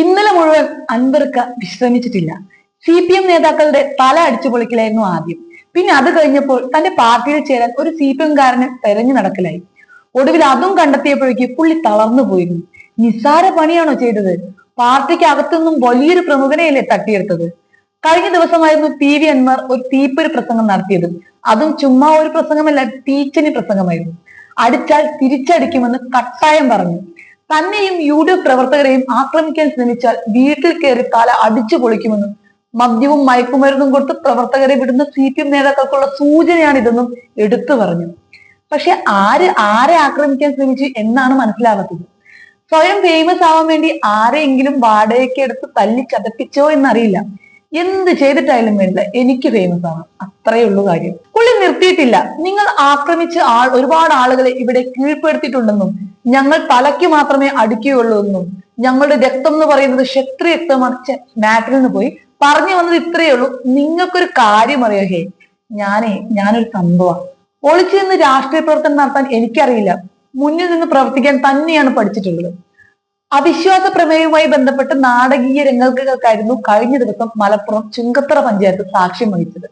ഇന്നലെ മുഴുവൻ അൻവർക്ക വിശ്രമിച്ചിട്ടില്ല. സി പി എം നേതാക്കളുടെ തല അടിച്ചുപൊളിക്കലായിരുന്നു ആദ്യം. പിന്നെ അത് കഴിഞ്ഞപ്പോൾ തന്റെ പാർട്ടിയിൽ ചേരാൻ ഒരു സി പി എംകാരന് തെരഞ്ഞു നടക്കലായി. ഒടുവിൽ അതും കണ്ടെത്തിയപ്പോഴേക്ക് പുള്ളി തളർന്നു പോയിരുന്നു. നിസ്സാര പണിയാണോ ചെയ്തത്? പാർട്ടിക്ക് അകത്തുനിന്നും വലിയൊരു പ്രമുഖനെയല്ലേ തട്ടിയെടുത്തത്? കഴിഞ്ഞ ദിവസമായിരുന്നു പി വി അൻവർ ഒരു തീപ്പൊരു പ്രസംഗം നടത്തിയത്. അതും ചുമ്മാ ഒരു പ്രസംഗമല്ല ടീച്ചനി പ്രസംഗമായിരുന്നു. അടിച്ചാൽ തിരിച്ചടിക്കുമെന്ന് കട്ടായം പറഞ്ഞു. തന്നെയും യു ഡി എഫ് പ്രവർത്തകരെയും ആക്രമിക്കാൻ ശ്രമിച്ചാൽ വീട്ടിൽ കയറി തല അടിച്ചു പൊളിക്കുമെന്നും. മദ്യവും മയക്കുമരുന്നും കൊടുത്ത് പ്രവർത്തകരെ വിടുന്ന സി പി എം നേതാക്കൾക്കുള്ള സൂചനയാണിതെന്നും എടുത്തു പറഞ്ഞു. പക്ഷെ ആര് ആരെ ആക്രമിക്കാൻ ശ്രമിച്ചു എന്നാണ് മനസ്സിലാകത്തത് സ്വയം ഫേമസ് ആവാൻ വേണ്ടി ആരെയെങ്കിലും വാടകയ്ക്ക് എടുത്ത് തല്ലി ചതപ്പിച്ചോ എന്നറിയില്ല. എന്ത് ചെയ്തിട്ടായാലും വേണ്ട എനിക്ക് ഫേമസ് ആണ് അത്രയേ ഉള്ളൂ കാര്യം. പുള്ളി നിർത്തിയിട്ടില്ല. നിങ്ങൾ ആക്രമിച്ച ആൾ ഒരുപാട് ആളുകളെ ഇവിടെ കീഴ്പ്പെടുത്തിയിട്ടുണ്ടെന്നും ഞങ്ങൾ തലയ്ക്ക് മാത്രമേ അടിക്കുകയുള്ളൂ എന്നും ഞങ്ങളുടെ രക്തം എന്ന് പറയുന്നത് ക്ഷത്രി രക്തമാണ്. മാറ്റിൽ നിന്ന് പോയി പറഞ്ഞു വന്നത് ഇത്രയേ ഉള്ളൂ. നിങ്ങൾക്കൊരു കാര്യം അറിയോ? ഹേ ഞാനേ ഞാനൊരു സംഭവമാണ് ഒളിച്ചു നിന്ന് രാഷ്ട്രീയ പ്രവർത്തനം നടത്താൻ എനിക്കറിയില്ല. മുന്നിൽ നിന്ന് പ്രവർത്തിക്കാൻ തന്നെയാണ് പഠിച്ചിട്ടുള്ളത്. അവിശ്വാസ പ്രമേയവുമായി ബന്ധപ്പെട്ട് നാടകീയ രംഗങ്ങൾക്കായിരുന്നു കഴിഞ്ഞ ദിവസം മലപ്പുറം ചുങ്കത്തറ പഞ്ചായത്ത് സാക്ഷ്യം വഹിച്ചത്.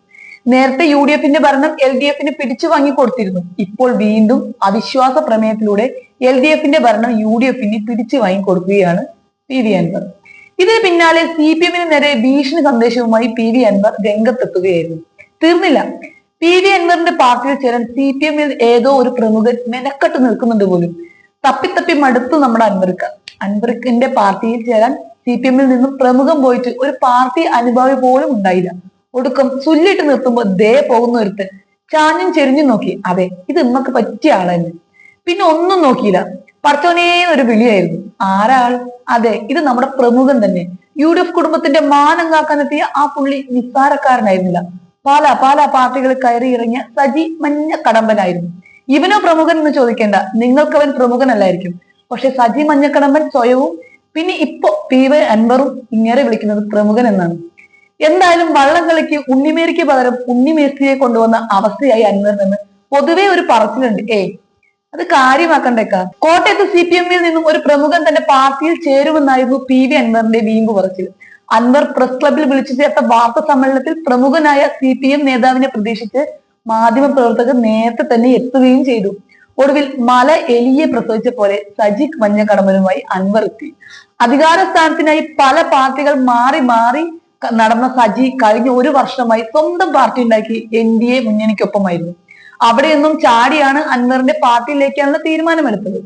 നേരത്തെ യു ഡി എഫിന്റെ ഭരണം എൽ ഡി എഫിന് പിടിച്ചു വാങ്ങിക്കൊടുത്തിരുന്നു ഇപ്പോൾ വീണ്ടും അവിശ്വാസ പ്രമേയത്തിലൂടെ എൽ ഡി എഫിന്റെ ഭരണം യു ഡി എഫിന് പിടിച്ചു വാങ്ങിക്കൊടുക്കുകയാണ് പി വി അൻവർ. ഇതിന് പിന്നാലെ സി പി എമ്മിന് നേരെ ഭീഷണി സന്ദേശവുമായി പി വി അൻവർ രംഗത്തെത്തുകയായിരുന്നു. തീർന്നില്ല. പി വി അൻവറിന്റെ പാർട്ടിയിൽ ചേരാൻ സി പി എമ്മിൽ ഏതോ ഒരു പ്രമുഖൻ മെനക്കെട്ട് നിൽക്കുന്നുണ്ട് പോലും. തപ്പിത്തപ്പി മടുത്തു നമ്മുടെ അൻവർക്ക്. അൻവറിന്റെ പാർട്ടിയിൽ ചേരാൻ സി പി എമ്മിൽ നിന്നും പ്രമുഖം പോയിട്ട് ഒരു പാർട്ടി അനുഭാവി പോലും ഉണ്ടായില്ല. ഒടുക്കം ചുല്ലിട്ട് നിർത്തുമ്പോ ദേ പോകുന്ന ഒരുത്ത് ചാഞ്ഞും ചെരിഞ്ഞും നോക്കി. അതെ ഇത് ഇമ്മക്ക് പറ്റിയ ആളന്നെ പിന്നെ ഒന്നും നോക്കിയില്ല. പടച്ചോനേ ഒരു വിളിയായിരുന്നു. ആരാൾ? അതെ ഇത് നമ്മുടെ പ്രമുഖൻ തന്നെ. യു ഡി എഫ് കുടുംബത്തിന്റെ മാനം കാക്കാനെത്തിയ ആ പുള്ളി നിസ്സാരക്കാരനായിരുന്നില്ല. പല പല പാർട്ടികൾ കയറി ഇറങ്ങിയ സജി മഞ്ഞ കടമ്പനായിരുന്നു. ഇവനോ പ്രമുഖൻ എന്ന് ചോദിക്കേണ്ട. നിങ്ങൾക്കവൻ പ്രമുഖനല്ലായിരിക്കും. പക്ഷെ സജി മഞ്ഞക്കടമ്പൻ സ്വയവും പിന്നെ ഇപ്പൊ പി വൈ അൻവറും ഇങ്ങേറെ വിളിക്കുന്നത് പ്രമുഖൻ എന്നാണ്. എന്തായാലും വള്ളം കളിക്ക് ഉണ്ണിമേരിക്ക് പകരം ഉണ്ണിമേസ്തിയെ കൊണ്ടുവന്ന അവസ്ഥയായി അൻവറിനെന്ന് പൊതുവെ ഒരു പറച്ചിലുണ്ട്. ഏ അത് കാര്യമാക്കണ്ടേക്ക. കോട്ടയത്ത് സി പി എമ്മിൽ നിന്നും ഒരു പ്രമുഖൻ തന്റെ പാർട്ടിയിൽ ചേരുമെന്നായിരുന്നു പി വി അൻവറിന്റെ വീമ്പ് പറച്ചിൽ. അൻവർ പ്രസ് ക്ലബിൽ വിളിച്ചു ചേർത്ത വാർത്താ സമ്മേളനത്തിൽ പ്രമുഖനായ സി പി എം നേതാവിനെ പ്രതീക്ഷിച്ച് മാധ്യമ പ്രവർത്തകർ നേരത്തെ തന്നെ എത്തുകയും ചെയ്തു. ഒടുവിൽ മല എലിയെ പ്രസവിച്ച പോലെ സജിക് മഞ്ഞക്കടമ്പനുമായി അൻവർ എത്തി. അധികാര സ്ഥാനത്തിനായി പല പാർട്ടികൾ മാറി മാറി നടന്ന സജി കഴിഞ്ഞ ഒരു വർഷമായി സ്വന്തം പാർട്ടി ഉണ്ടാക്കി എൻ ഡി എ മുന്നണിക്കൊപ്പമായിരുന്നു. അവിടെയൊന്നും ചാടിയാണ് അൻവറിന്റെ പാർട്ടിയിലേക്കാണുള്ള തീരുമാനമെടുത്തത്.